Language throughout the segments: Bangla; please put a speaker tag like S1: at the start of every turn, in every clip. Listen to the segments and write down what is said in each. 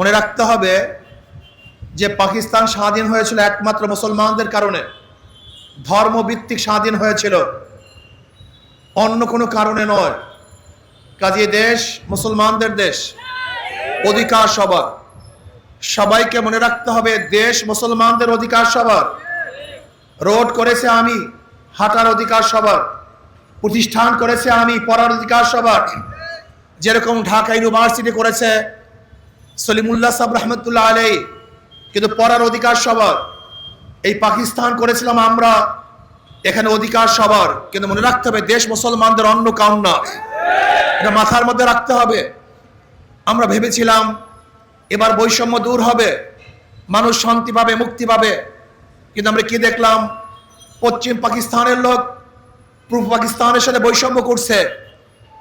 S1: মনে রাখতে হবে যে পাকিস্তান স্বাধীন হয়েছিল একমাত্র মুসলমানদের কারণে। ধর্মভিত্তিক স্বাধীন হয়েছিল। অন্য কোনো কারণে নয়। কাজে দেশ মুসলমানদের দেশ। অধিকার সবার। সবাইকে মনে রাখতে হবে দেশ মুসলমানদের অধিকার সবার। রোড করেছে আমি, হাঁটার অধিকার সবার। প্রতিষ্ঠান করেছে আমি, পড়ার অধিকার সবার। যেরকম ঢাকা ইউনিভার্সিটি করেছে সলিমুল্লাহ সাহেব রহমতুল্লাহ আলাই কিন্তু পড়ার অধিকার সবার। এই পাকিস্তান করেছিলাম আমরা, এখানে অধিকার সবার। কিন্তু মনে রাখতে হবে, দেশ মুসলমানদের অন্য কাউন না। এটা মাথার মধ্যে রাখতে হবে। আমরা ভেবেছিলাম, এবার বৈষম্য দূর হবে। মানুষ শান্তি পাবে, মুক্তি পাবে। কিন্তু আমরা কি দেখলাম? পশ্চিম পাকিস্তানের লোক পূর্ব পাকিস্তানের সাথে বৈষম্য করছে।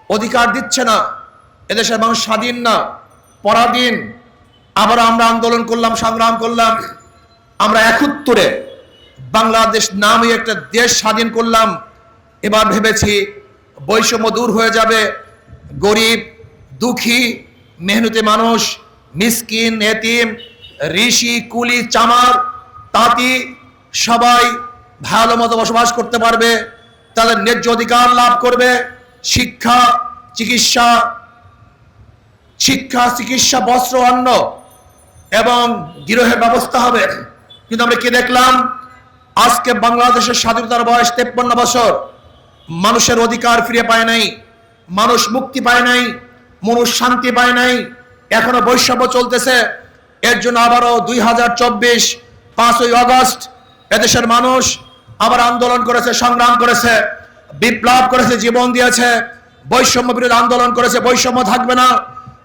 S1: অধিকার দিচ্ছে না। এদেশের মানুষ স্বাধীন না। পরাধীন। আবার আমরা আন্দোলন করলাম, সংগ্রাম করলাম। আমরা একত্তরে বাংলাদেশ নামে একটা দেশ স্বাধীন করলাম। এবার ভেবেছি বৈষম্য দূর হয়ে যাবে। গরিব, দুঃখী, মেহনতি মানুষ, মিসকিন, এতিম, ঋষি, কুলি, চামার, তাঁতি সবাই ভালো মতো বসবাস করতে পারবে। তাদের ন্যায্য অধিকার লাভ করবে। শিক্ষা, চিকিৎসা শিক্ষা, চিকিৎসা, বস্ত্র, অন্ন এবং গৃহের ব্যবস্থা হবে। কিন্তু আমরা কি দেখলাম? আজকে বাংলাদেশের স্বাধীনতার বয়স তেপ্পন্ন বছর। মানুষের অধিকার ফিরে পায় নাই, মানুষ মুক্তি পায় নাই, মানুষ শান্তি পায় নাই, এখনও বৈষম্য চলতেছে। এর জন্য আবারও দুই হাজার চব্বিশ পাঁচই আগস্ট এদেশের মানুষ আবার আন্দোলন করেছে, সংগ্রাম করেছে, বিপ্লব করেছে, জীবন দিয়েছে, বৈষম্য বিরোধী আন্দোলন করেছে, বৈষম্য থাকবে না।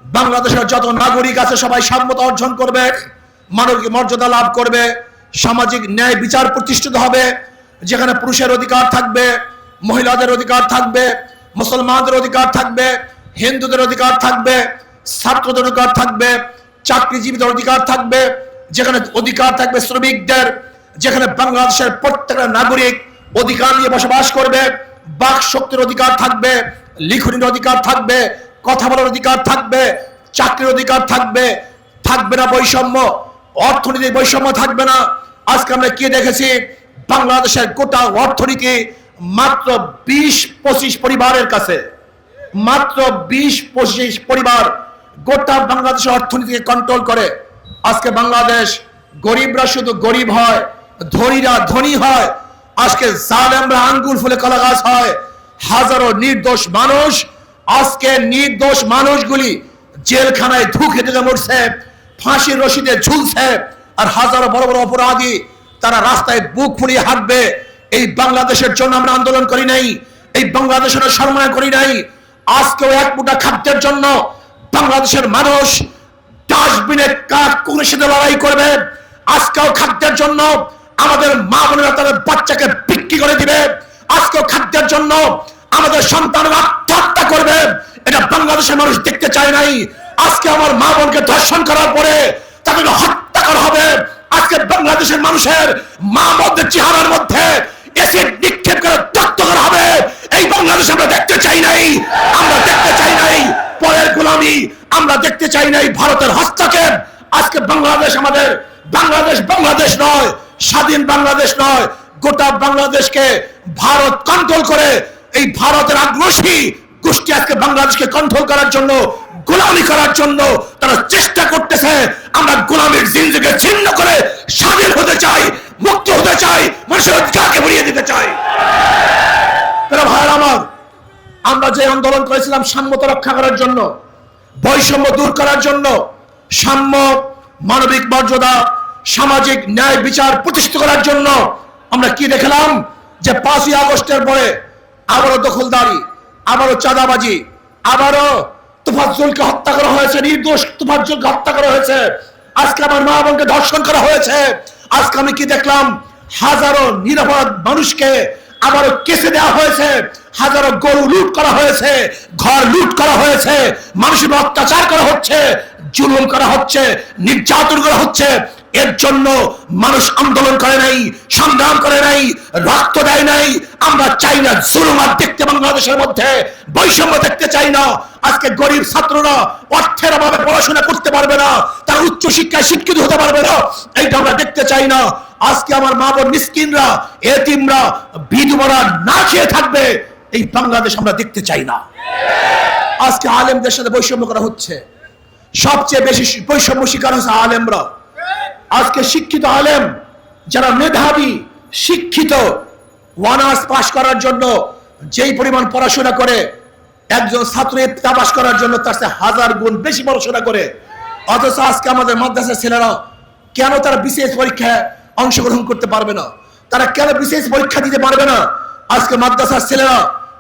S1: বাংলাদেশের যত নাগরিক আছে সবাই সাম্যতা অর্জন করবে মানবিক মর্যাদা লাভ করবে, সামাজিক ন্যায় বিচার প্রতিষ্ঠিত হবে, যেখানে পুরুষের অধিকার থাকবে, মহিলাদের অধিকার থাকবে, মুসলমানদের অধিকার থাকবে, হিন্দুদের অধিকার থাকবে, ছাত্রদের অধিকার থাকবে, চাকরিজীবীদের অধিকার থাকবে, যেখানে অধিকার থাকবে শ্রমিকদের, যেখানে বাংলাদেশের প্রত্যেকটা নাগরিক অধিকার নিয়ে বসবাস করবে বাক শক্তির অধিকার থাকবে, লিখনির অধিকার থাকবে কথা বলার অধিকার থাকবে, চাকরির অধিকার থাকবে থাকবে না বৈষম্য অর্থনীতির বৈষম্য থাকবে না। আজকে আমরা কি দেখেছি? বাংলাদেশের গোটা অর্থনীতি মাত্র বিশ পঁচিশ পরিবারের কাছে, মাত্র বিশ পঁচিশ পরিবার গোটা বাংলাদেশের অর্থনীতিকে কন্ট্রোল করে। আজকে বাংলাদেশ গরিবরা শুধু গরিব হয়, ধনীরা ধনী হয়, আজকে জালেমরা আঙ্গুল ফুলে কলা গাছ হয়, হাজারো নির্দোষ মানুষ আজকে নির্দোষ মানুষগুলি জেলখানায় ধুকে দিতে মরছে, ফাঁসির রশিদে ঝুলছে, আর হাজারো বড় বড় অপরাধী তারা রাস্তায় বুক ফুলিয়ে হাঁটবে। এই বাংলাদেশের জন্য আমরা আন্দোলন করি নাই, এই বাংলাদেশের সম্মান করি নাই। আজকেও এক মুঠা খাদ্যের জন্য বাংলাদেশের মানুষ ডাস্টবিনে কাঠ কুকুরের সাথে লড়াই করবে। আজকেও খাদ্যের জন্য আমাদের মা বোনেরা তাদের বাচ্চাকে বিক্রি করে দিবে। আজকেও খাদ্যের জন্য আমাদের সন্তানরা আত্মহত্যা করবে। এটা বাংলাদেশের মানুষ দেখতে চায় নাই। আজকে আমার মা বোনকে ধর্ষণ করার পরে তাদেরকে হত্যা করা হবে। আজকে বাংলাদেশের মানুষের মা বোনদের চেহারার মধ্যে এসিড নিক্ষেপ করে রক্ত করা হবে। এই বাংলাদেশ আমরা দেখতে চাই নাই। আমরা দেখতে চাই নাই। পরের গোলামি আমরা দেখতে চাই নাই। ভারতের হস্তক্ষেপ। আজকে বাংলাদেশ আমাদের বাংলাদেশ বাংলাদেশ নয়, স্বাধীন বাংলাদেশ নয়। গোটা বাংলাদেশকে ভারত কন্ট্রোল করে এই ভারতের আগ্রসী গোষ্ঠী আজকে বাংলাদেশকে কন্ট্রোল করার জন্য, গোলামি করার জন্য তারা চেষ্টা করতেছে। আমরা গোলামীর জিন্দিকে ছিন্ন করে স্বাধীন হতে চাই, মুক্ত হতে চাই, মানুষের অধিকারকে ভরিয়ে দিতে চাই। আমার, আমরা যে আন্দোলন করেছিলাম সাম্যতা রক্ষা করার জন্য, বৈষম্য দূর করার জন্য, সাম্য, মানবিক মর্যাদা, সামাজিক ন্যায় বিচার প্রতিষ্ঠিত করার জন্য আমরা কি দেখলাম? যে পাঁচই আগস্টের পরে আবারও দখলদারি, আবারও চাঁদাবাজি, আবারও তুফাজ্জলকে হত্যা করা হয়েছে, নির্দোষ তুফাজ্জলকে হত্যা করা হয়েছে। আজকে আমার মা বোনকে ধর্ষণ করা হয়েছে। আজকে আমি কি দেখলাম? হাজারো নিরাপদ মানুষকে আবারও কেসে দেওয়া হয়েছে। হাজারো গরু লুট করা হয়েছে, ঘর লুট করা হয়েছে, মানুষের অত্যাচার করা হচ্ছে, জুলুম করা হচ্ছে, নির্যাতন করা হচ্ছে। এর জন্য মানুষ আন্দোলন করে নাই, সংগ্রাম করে নাই, রক্ত দেয় নাই। আমরা চাই না জুলুম আর দেখতে বাংলাদেশের মধ্যে, বৈষম্য দেখতে চাই না। আজকে গরিব ছাত্ররা অর্থের অভাবে পড়াশোনা করতে পারবে না, তার উচ্চ উচ্চশিক্ষায় শিক্ষিত হতে পারবে না, এইটা আমরা দেখতে চাই না। আজকে আমার মা বোন মিসকিনরা, এতিমরা, বিধবরা না খেয়ে থাকবে, এই বাংলাদেশ আমরা দেখতে চাই না। আজকে আলেমদের সাথে বৈষম্য করা হচ্ছে। সবচেয়ে বেশি বৈষম্য শিকার হচ্ছে আলেমরা। আজকে শিক্ষিত আলেম যারা মেধাবী, শিক্ষিত ওয়ানার্স পাশ করার জন্য যেই পরিমাণ পড়াশোনা করে, একজন ছাত্র পাশ করার জন্য তার চেয়ে হাজার গুণ বেশি পড়াশোনা করে। অথচ আজকে আমাদের মাদ্রাসার ছেলেরা কেন তারা বিশেষ পরীক্ষায় অংশগ্রহণ করতে পারবে না? তারা কেন বিশেষ পরীক্ষা দিতে পারবে না? আজকে মাদ্রাসার ছেলেরা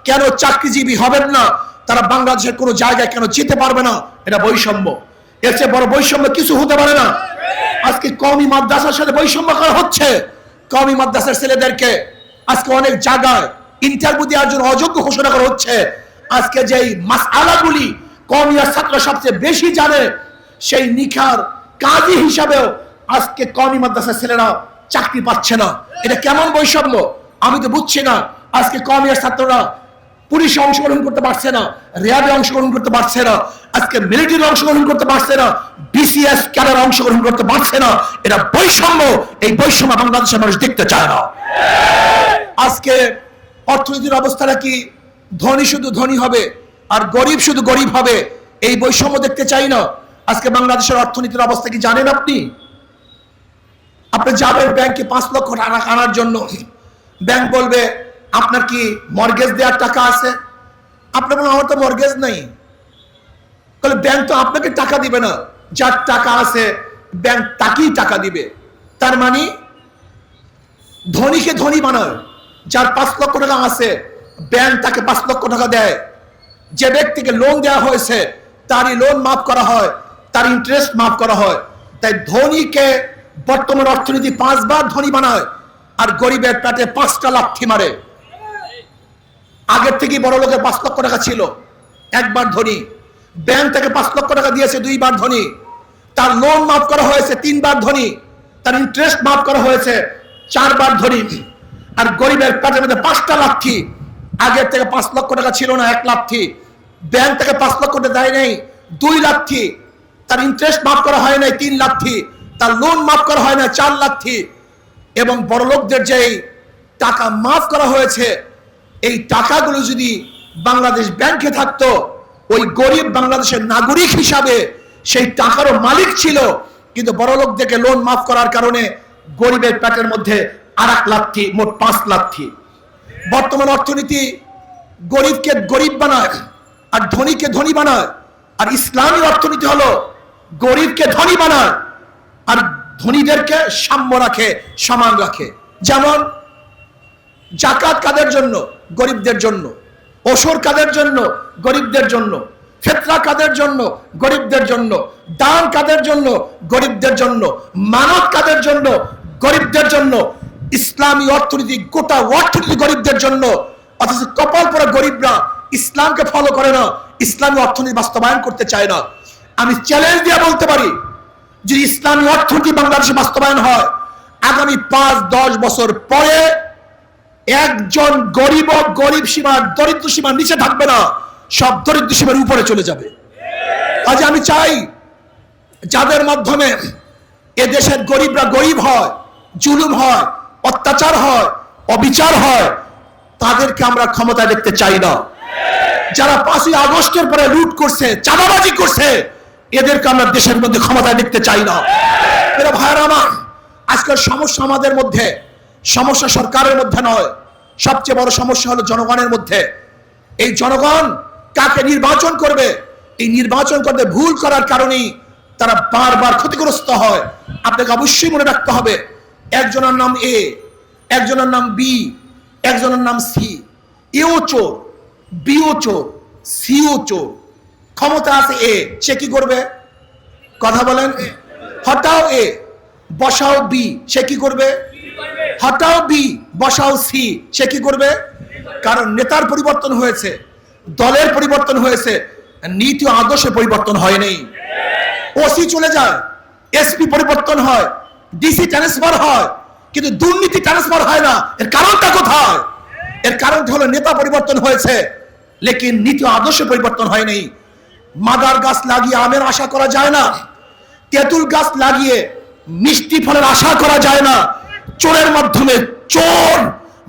S1: কেন চাকরিজীবী হবেন না? তারা বাংলাদেশের কোনো জায়গায় কেন যেতে পারবে না? এটা বৈষম্য। এর চেয়ে বড় বৈষম্য কিছু হতে পারে না। আজকে কমি মাদ্রাসার সাথে বৈষম্য করা হচ্ছে। কমি মাদ্রাসার ছেলেদেরকে আজকে অনেক জায়গায় ইন্টারভিউ দেওয়ার জন্য অযোগ্য ঘোষণা করা হচ্ছে। আজকে যেই মাস আলাগুলি কমিয়ার ছাত্র সবচেয়ে বেশি জানে, সেই নিখার কাজী হিসাবেও আজকে কমি মাদ্রাসার ছেলেরা চাকরি পাচ্ছে না। এটা কেমন বৈষম্য? আমি তো বুঝছি না। আজকে কমিয়ার ছাত্ররা পুলিশে অংশগ্রহণ করতে পারছে না, র্যাবে অংশগ্রহণ করতে পারছে না, আজকে মিলিটারি অংশগ্রহণ করতে পারছে না বিসিএস ক্যাডার অংশগ্রহণ করতে পারছে না, এটা বৈষম্য, এই বৈষম্য বাংলাদেশের মানুষ দেখতে চায় না। আজকে অর্থনীতির অবস্থাটা কি? ধনী শুধু ধনী হবে, আর গরিব শুধু গরিব হবে, এই বৈষম্য দেখতে চাই না। আজকে বাংলাদেশের অর্থনীতির অবস্থা কি জানেন আপনি? আপনি যাবেন ব্যাংকে পাঁচ লক্ষ টাকা আনার জন্য। ব্যাংক বলবে আপনার কি মর্গেজ দেওয়ার টাকা আছে? আপনার বলবেন আমার তো মর্গেজ নেই। তাহলে ব্যাংক তো আপনাকে টাকা দিবে না। যার টাকা আছে ব্যাংক তাকেই টাকা দিবে। তার মানে ধনীকে ধনী বানায় যার পাঁচ লক্ষ টাকা আছে ব্যাংক তাকে পাঁচ লক্ষ টাকা দেয়। যে ব্যক্তিকে লোন দেওয়া হয়েছে, তারই লোন মাফ করা হয়, তার ইন্টারেস্ট মাফ করা হয়। তাই ধনীকে বর্তমান অর্থনীতি পাঁচবার ধনী বানায়, আর গরিবের পেটে পাঁচটা লাথি মারে। আগের থেকেই বড় লোকের পাঁচ লক্ষ টাকা ছিল। একবার ধনী। ব্যাংক থেকে পাঁচ লক্ষ টাকা দিয়েছে দুইবার ধনী। তার লোন মাফ করা হয়েছে তিনবার ধনী। তার ইন্টারেস্ট মাফ করা হয়েছে চারবার ধনী। আর গরিবের পেটের মধ্যে পাঁচটা লাথি আগের থেকে পাঁচ লক্ষ টাকা ছিল না, এক লাথি ব্যাংক থেকে পাঁচ লক্ষ টাকা দেয় নাই, দুই লাথি তার ইন্টারেস্ট মাফ করা হয় নাই, তিন লাথি তার লোন মাফ করা হয় না চার লাথি এবং বড় লোকদের যেই টাকা মাফ করা হয়েছে এই টাকাগুলো যদি বাংলাদেশ ব্যাংকে থাকতো, ওই গরিব বাংলাদেশের নাগরিক হিসাবে সেই টাকারও মালিক ছিল। কিন্তু বড় লোকদেরকে লোন মাফ করার কারণে গরিবের পেটের মধ্যে আর এক লাথি মোট পাঁচ লাথি বর্তমান অর্থনীতি গরিবকে গরিব বানায় আর ধনীকে ধনী বানায়। আর ইসলামী অর্থনীতি হলো গরিবকে ধনী বানায় আর ধনীদেরকে সাম্য রাখে, সমান রাখে। যেমন জাকাত কাদের জন্য? গরিবদের জন্য, অসুর কাদের জন্য? গরিবদের জন্য। ফেতরা কাদের জন্য? গরিবদের জন্য। দান কাদের জন্য? গরিবদের জন্য। মানব কাদের জন্য? গরিবদের জন্য। ইসলামী অর্থনীতি, গোটা অর্থনীতি গরিবদের জন্য। অথচ কপাল পরা গরিবরা ইসলামকে ফলো করে না, ইসলামী অর্থনীতি বাস্তবায়ন করতে চায় না। আমি চ্যালেঞ্জ দিয়ে বলতে পারি, যদি ইসলামী অর্থনীতি বাংলাদেশে বাস্তবায়ন হয়, আগামী পাঁচ, দশ বছর পরে একজন গরিব গরিব সীমার, দরিদ্র সীমার নিচে থাকবে না, সব দরিদ্র সীমার উপরে চলে যাবে। আজ আমি চাই, যাদের মাধ্যমে এ দেশের গরিবরা গরিব হয়, জুলুম হয়, অত্যাচার হয়, অবিচার হয়, তাদেরকে আমরা ক্ষমতা দেখতে চাই না। যারা পাঁচই আগস্টের পরে লুট করছে, চাঁদাবাজি করছে, এদেরকে আমরা দেশের মধ্যে ক্ষমতা দেখতে চাই না। এরা ভাইয়ের আমার, আজকের সমস্যা আমাদের মধ্যে সমস্যা সরকারের মধ্যে নয়। সবচেয়ে বড় সমস্যা হলো জনগণের মধ্যে। এই জনগণ কাকে নির্বাচন করবে, এই নির্বাচন করতে ভুল করার কারণেই তারা বারবার ক্ষতিগ্রস্ত হয়। আপনাকে অবশ্যই মনে রাখতে হবে, একজনের নাম এ, একজনের নাম বি, একজনের নাম সি। এও চোর, বিও চোর, সিও চোর। ক্ষমতা আছে এ, সে কি করবে? কথা বলেন। হটাও এ, বসাও বি, সে কি করবে? হটাও বি বসাও সি, সে কি করবে? কারণ নেতার পরিবর্তন হয়েছে, দলের পরিবর্তন হয়েছে, নীতি ও আদর্শের পরিবর্তন হয়নি ওসি চলে যায়, এসপি পরিবর্তন হয়, ডিসি ট্রান্সফার হয়, কিন্তু দুর্নীতি ট্রান্সফার হয় না। এর কারণটা কোথায়? এর কারণটা হলো নেতা পরিবর্তন হয়েছে, লেকিন নীতি আদর্শ পরিবর্তন হয়নি মাদার গাছ লাগিয়ে আমের আশা করা যায় না, তেঁতুল গাছ লাগিয়ে মিষ্টি ফলের আশা করা যায় না। চোরের মাধ্যমে চোর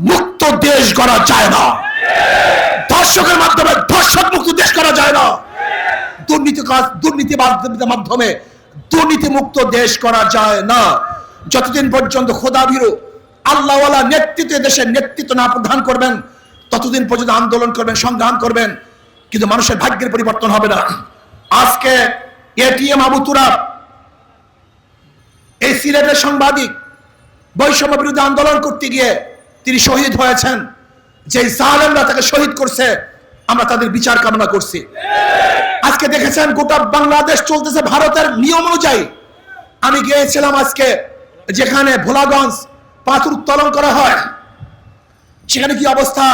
S1: মুক্ত দেশ করা যায় না। ধর্ষকের মাধ্যমে ধর্ষক মুক্ত দেশ করা যায় না। দুর্নীতি কাজ দুর্নীতিবাদের মাধ্যমে দুর্নীতি মুক্ত দেশ করা যায় না। যতদিন পর্যন্ত খোদা ভীরু আল্লাহওয়ালা নেতৃত্ব দেশের নেতৃত্ব না প্রদান করবেন, ততদিন পর্যন্ত আন্দোলন করবেন, সংগ্রাম করবেন, কিন্তু মানুষের ভাগ্যের পরিবর্তন হবে না। আজকে এটিএম আবু তুরাব, এই সিলেটের সাংবাদিক বৈষম্য বিরুদ্ধে আন্দোলন করতে গিয়ে তিনি শহীদ হয়েছেন। যে জালেমরা তাকে শহীদ করছে, আমরা তাদের বিচার কামনা করছি। আজকে দেখেছেন গোটা বাংলাদেশ চলতেছে ভারতের নিয়ম অনুযায়ী। আমি গিয়েছিলাম আজকে যেখানে ভোলাগঞ্জ পাথর উত্তোলন করা হয়। সেখানে কি অবস্থা?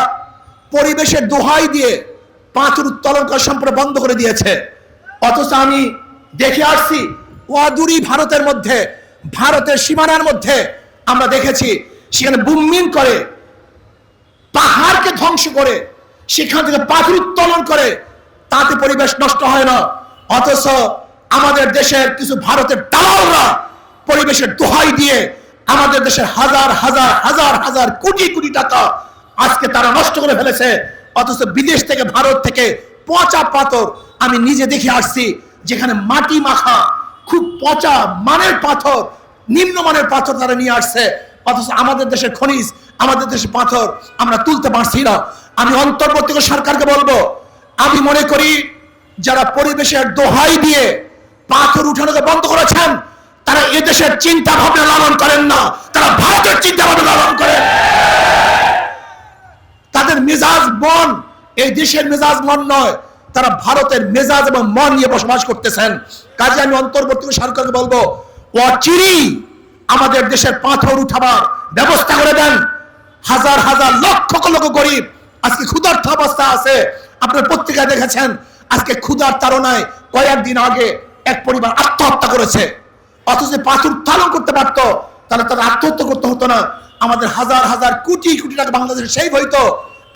S1: পরিবেশের দোহাই দিয়ে পাথর উত্তোলন করা সম্পূর্ণ বন্ধ করে দিয়েছে। অথচ আমি দেখে আসছি অদূরই ভারতের মধ্যে, ভারতের সীমানার মধ্যে আমরা দেখেছি, সেখানে বুমিন করে, পাহাড়কে ধ্বংস করে, সেখান থেকে পাথর উত্তোলন করে, তাতে পরিবেশ নষ্ট হয় না। অথচ আমাদের দেশের কিছু ভারতের দালালরা পরিবেশের দোহাই দিয়ে আমাদের দেশের হাজার হাজার হাজার হাজার কোটি কোটি টাকা আজকে তারা নষ্ট করে ফেলেছে। অথচ বিদেশ থেকে, ভারত থেকে পচা পাথর আমি নিজে দেখে আসছি, যেখানে মাটি মাখা, খুব পচা মানের পাথর নিম্নমানের পাথর তারা নিয়ে আসছে। অথচ আমাদের দেশের খনিজ, আমাদের দেশের পাথর আমরা তুলতে পারছি না। আমি অন্তর্বর্তী সরকারকে বলব, আমি মনে করি যারা পরিবেশের দোহাই দিয়ে পাথর উঠানোকে বন্ধ করেছেন, তারা এদেশের চিন্তা ভাবনা লালন করেন না। তারা ভারতের চিন্তা ভাবনা লালন করেন। তাদের মেজাজ মন, এই দেশের মেজাজ মন নয়, তারা ভারতের মেজাজ এবং মন নিয়ে বসবাস করতেছেন। কাজে আমি অন্তর্বর্তী সরকারকে বলব অচিরি আমাদের দেশের পাথর উঠাবার ব্যবস্থা করে দেন। হাজার হাজার লক্ষ লক্ষ গরিব আজকে ক্ষুধার্থ অবস্থা আছে। আপনার পত্রিকায় দেখেছেন, আজকে ক্ষুধার তাড়নায় কয়েকদিন আগে এক পরিবার আত্মহত্যা করেছে। অথচ পাথর উত্তোলন করতে পারতো, তাহলে তারা আত্মহত্যা করতে হতো না। আমাদের হাজার হাজার কোটি কোটি টাকা বাংলাদেশে সেই হইতো,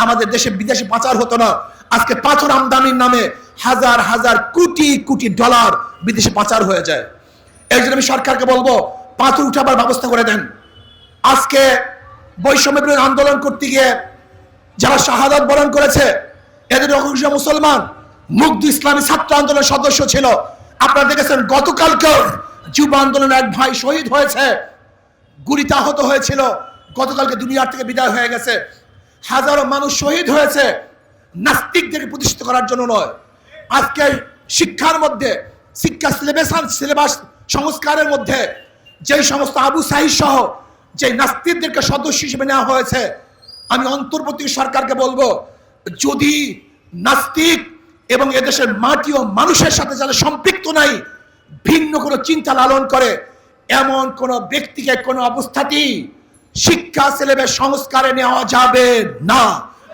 S1: আমাদের দেশে বিদেশে পাচার হতো না। আজকে পাথর আমদানির নামে হাজার হাজার কোটি কোটি ডলার বিদেশে পাচার হয়ে যায়। এই জন্য আমি সরকারকে বলব, পাথর উঠাবার ব্যবস্থা করে দেন। আজকে বৈষম্য আন্দোলন করতে গিয়ে যারা শাহাদাত বরণ করেছে, এদের অংশ মুসলমান, মুগ্ধ ইসলামী ছাত্র আন্দোলনের সদস্য ছিল। আপনারা দেখেছেন গতকালকে যুব আন্দোলনের এক ভাই শহীদ হয়েছে। গুলিতে আহত হয়েছিল। গতকালকে দুনিয়ার থেকে বিদায় হয়ে গেছে। হাজারো মানুষ শহীদ হয়েছে। নাস্তিকদেরকে প্রতিষ্ঠিত করার জন্য নয়। আজকে শিক্ষার মধ্যে শিক্ষা সিলেবাস সিলেবাস সংস্কারের মধ্যে যেই সমস্ত আবু সাহিদ সহ যে নাস্তিকদেরকে সদস্য হিসেবে নেওয়া হয়েছে, আমি অন্তর্বর্তী সরকারকে বলব, যদি নাস্তিক এবং এদেশের মাটি ও মানুষের সাথে যারা সম্পৃক্ত নাই, ভিন্ন কোনো চিন্তা লালন করে, এমন কোন ব্যক্তিকে কোনো অবস্থাতেই শিক্ষা সিলেবাস সংস্কারে নেওয়া যাবে না।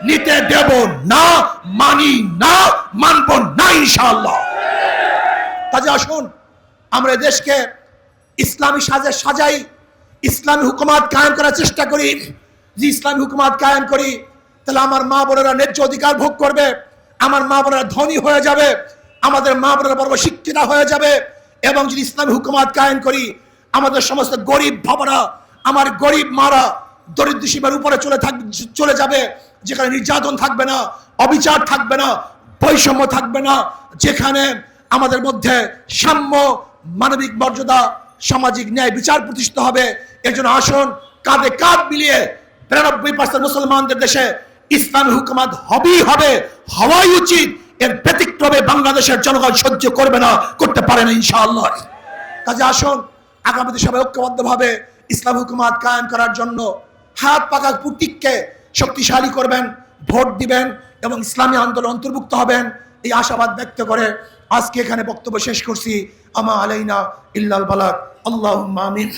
S1: নিতে দেব না, মানি না, মানব না ইনশাআল্লাহ। কাজে আসুন। আমরা দেশকে ইসলামী সাজে সাজাই, ইসলামী হুকুমাত কায়েম করার চেষ্টা করি। যে ইসলামী হুকুমাত কায়েম করি, তাহলে আমার মা বোনেরা ন্যায্য অধিকার ভোগ করবে, আমার মা বোনেরা ধনী হয়ে যাবে, আমাদের মা বোনেরা বড় শিক্ষিতা হয়ে যাবে এবং যদি ইসলামী হুকুমাত কায়েম করি, আমাদের সমস্ত গরিব বাবারা, আমার গরিব মারা দরিদ্র সীমার উপরে চলে থাক, চলে যাবে, যেখানে নির্যাতন থাকবে না, অবিচার থাকবে না, বৈষম্য থাকবে না, যেখানে আমাদের মধ্যে সাম্য মানবিক মর্যাদা, সামাজিক ন্যায় বিচার প্রতিষ্ঠিত হবে। এর জন্য আসুন, কাঁধে কাঁধ মিলিয়ে বিরানব্বই পার্সেন্ট মুসলমানদের দেশে ইসলামী হুকুমাত হবেই হবে, হওয়াই উচিত। এর ব্যতিক্রমে বাংলাদেশের জনগণ সহ্য করবে না, করতে পারে না, ইনশাআল্লাহ। কাজে আসুন, আগামীতে সবাই ঐক্যবদ্ধভাবে ইসলাম হুকুমাত কায়েম করার জন্য হাত পাকা প্রতীককে শক্তিশালী করবেন, ভোট দিবেন এবং ইসলামী আন্দোলন অন্তর্ভুক্ত হবেন, এই আশাবাদ ব্যক্ত করে আজকে এখানে বক্তব্য শেষ করছি। আমা আলাইনা ইল্লাল বালাক। আল্লাহ আমিন।